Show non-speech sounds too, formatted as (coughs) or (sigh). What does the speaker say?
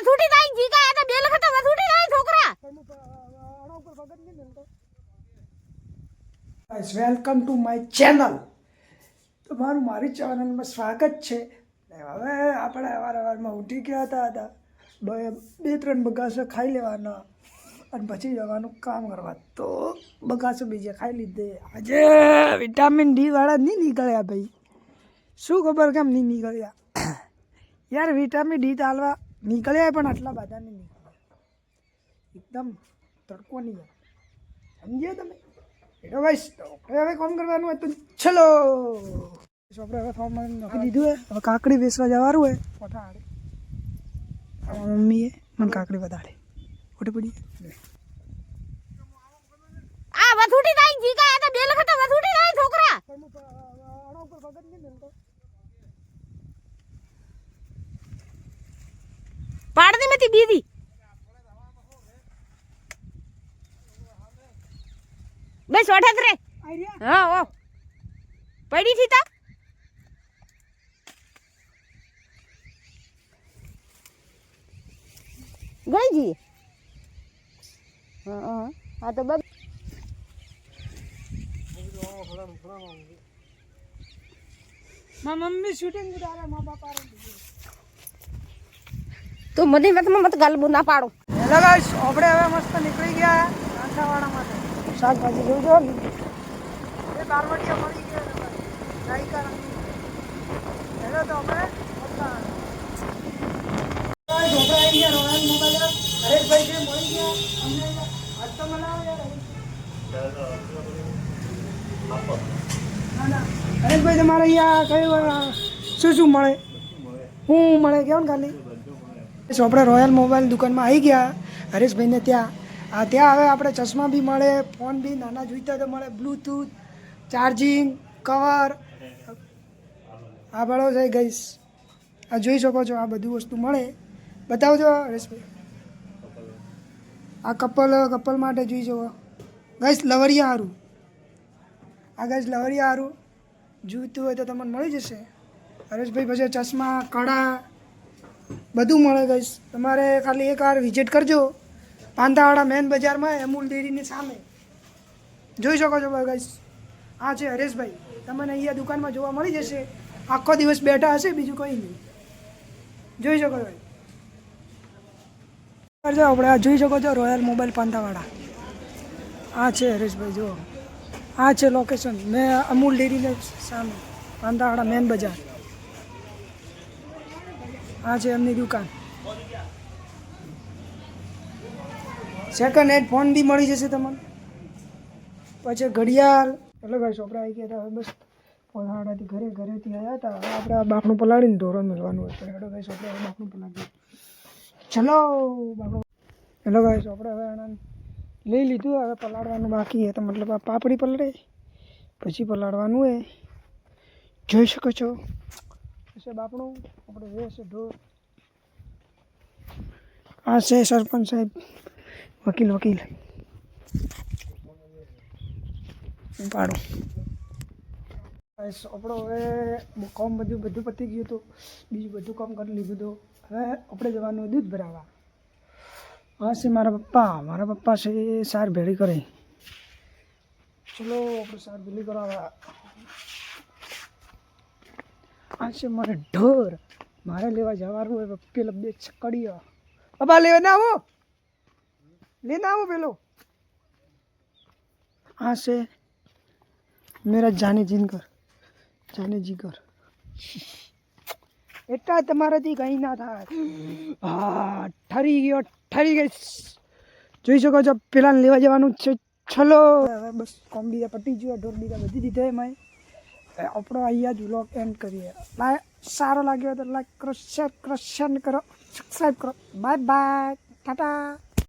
વથુટી તાઈ જીગા તો બે લખત વથુટી તાઈ છોકરા. Guys welcome to my channel તમારું મારી ચેનલમાં સ્વાગત છે. હવે આપણે અવાર અવારમાં ઉઠી ગયા હતા હતા. બે બે, ત્રણ બગાસો ખાઈ લેવાના. અને પછી જવાનું કામ કરવા. તો બગાસો બીજે ખાઈ લીધે. આજે વિટામિન ડી વાળા નહીં નીકળ્યા ભાઈ. શું ખબર કેમ નહીં નીકળ્યા? (coughs) યાર વિટામિન ડી ચાલવા નીકળ્યા પણ આટલા બધા નહીં એકદમ તડકો નહીં જાય સમજ્યા તમે? એટલે ભાઈ આપણે હવે કોમ કરવાનું હોય તો ચલો. આપણે હવે ફોર્મ નાખી દીધું હે. હવે કાકડી વેસવા જવાનું હોય આડે મમ્મીએ મને કાકડી વધારે. ખોટી પડી આ વથુટી તાઈ જીકા આ તો બે લખત વધુટી નહીં છોકરા પાડની મેથી બીજી. બસ ઓઠત રે. હા, ઓ. પડી થી તા? ગઈ જી. હા હા. તો બસ મા મમ્મી શૂટિંગ ઉતારે મા બાપા તું મને મત મત ગાલબો ના પાડો. હેલો ગાઈસ આપણે હવે મસ્ત નીકળી ગયા કાંઠાવાડા માટે. શાકભાજી જોજો જો એ બારવટિયા મળી ગયા ગાયકા હેલો તો આપણે હરેશભાઈ તમારે અહીંયા કયું શું શું મળે? શું મળે કેવું ને ખાલી? સો આપણે રોયલ મોબાઈલ દુકાનમાં આવી ગયા, હરેશભાઈને ત્યાં. આ ત્યાં હવે આપણે ચશ્મા બી મળે, ફોન બી નાના જોઈતા તો મળે. બ્લૂટૂથ ચાર્જિંગ કવર આ બળો છે ગઈશ આ જોઈ શકો છો, આ બધું વસ્તુ મળે. બતાવજો, હરેશભાઈ. આ કપલ કપલ માટે જોઈ જવો ગઈશ લવરિયા હારું. આ ગઈશ લવરિયા હારું. જોઈતું હોય તો તમને મળી જશે. હરેશભાઈ પછી ચશ્મા કડા બધું મળે ગઈશ તમારે ખાલી એક વાર વિઝિટ કરજો. પાંતાવાડા મેન બજારમાં અમૂલ ડેરીની સામે. જોઈ શકો છો ગઈશ આ છે હરેશભાઈ. તમને અહીંયા દુકાનમાં જોવા મળી જશે. આખો દિવસ બેઠા હશે, બીજું કંઈ નહીં. જોઈ શકો ભાઈ કરજો આપણે આ, જોઈ શકો છો રોયલ મોબાઈલ પાંતાવાડા. આ છે હરેશભાઈ, જુઓ. આ છે લોકેશન મેં અમૂલ ડેરીને સામે. પાંતાવાડા મેન બજાર. આ છે એમની દુકાન. સેકન્ડ હેન્ડ ફોન બી મળી જશે તમને. પછી ઘડિયાળ. એટલે ભાઈ ચોપડા આવી ગયા હતા બસ પોલાડાથી ઘરે, ઘરેથી આવ્યા હતા. હવે આપણે બાપનું પલાળીને ઢોરો મેળવાનું હોય. હેડો ભાઈ છોકરા બાપનું પલાળી ચલો, બાપનું. હેલો ભાઈ ચોપડા હવે આનંદ લઈ લીધું, હવે પલાળવાનું બાકી તો મતલબ આ પાપડી પલળે, પછી પલાળવાનું હોય જોઈ શકો છો. છે બાપણું આપણે જે છે ઢોર આ છે સરપંચ સાહેબ વકીલ વકીલ. પાડો આપણો હવે કામ બધું બધું પતી ગયું હતું. બીજું બધું કામ કરી લીધું હતું. હવે આપણે જવાનું દૂધ ભરાવા. હા છે મારા પપ્પા. મારા પપ્પા છે એ સાર ભેળી કરે. ચલો આપણે સાર ભેળી કરાવવા. આ છે મારે ઢોર? મારે લેવા જવાનું હોય પેલો બે ચકડીઓ બાબા લેવા ના આવો. લઈને આવો પેલો. આ છે મેરા જાને જીનકર જાને જીગર એટલા તમારાથી કંઈ ના થાય. હા, ઠરી ગયો, ઠરી ગઈ. જોઈ શકો છો, પેલાને લેવા જવાનું છે. ચલો બસ કોમ બીજા પટી ગયો ઢોર બીજા બધી દીધા એમાં આપણો અહીંયા જ વ્લોગ એન્ડ કરીએ. લાઈક સારો લાગ્યો તો લાઈક કરો શેર કરો શેર કરો. સબસ્ક્રાઈબ કરો. Bye bye Tata